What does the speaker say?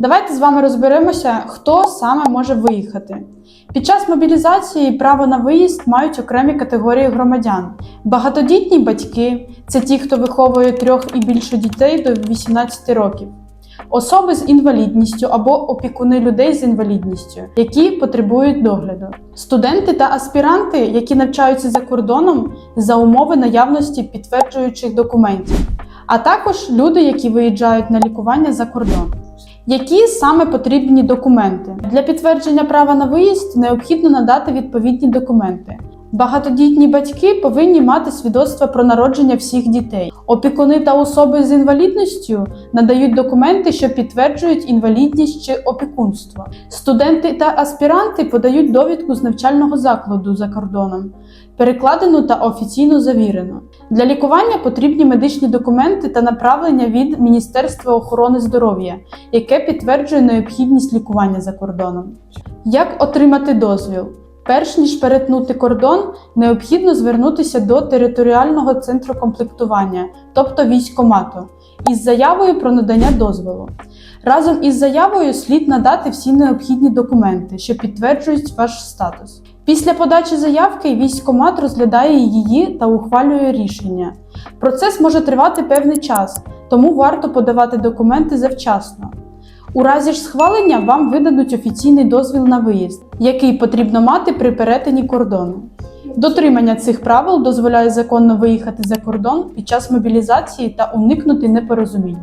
Давайте з вами розберемося, хто саме може виїхати. Під час мобілізації право на виїзд мають окремі категорії громадян. Багатодітні батьки це ті, хто виховує трьох і більше дітей до 18 років. Особи з інвалідністю або опікуни людей з інвалідністю, які потребують догляду, студенти та аспіранти, які навчаються за кордоном за умови наявності підтверджуючих документів, а також люди, які виїжджають на лікування за кордон. Які саме потрібні документи? Для підтвердження права на виїзд необхідно надати відповідні документи. Багатодітні батьки повинні мати свідоцтво про народження всіх дітей. Опікуни та особи з інвалідністю надають документи, що підтверджують інвалідність чи опікунство. Студенти та аспіранти подають довідку з навчального закладу за кордоном, перекладену та офіційно завірену. Для лікування потрібні медичні документи та направлення від Міністерства охорони здоров'я, яке підтверджує необхідність лікування за кордоном. Як отримати дозвіл? Перш ніж перетнути кордон, необхідно звернутися до територіального центру комплектування, тобто військомату, із заявою про надання дозволу. Разом із заявою слід надати всі необхідні документи, що підтверджують ваш статус. Після подачі заявки військкомат розглядає її та ухвалює рішення. Процес може тривати певний час, тому варто подавати документи завчасно. У разі ж схвалення вам видадуть офіційний дозвіл на виїзд, який потрібно мати при перетині кордону. Дотримання цих правил дозволяє законно виїхати за кордон під час мобілізації та уникнути непорозумінь.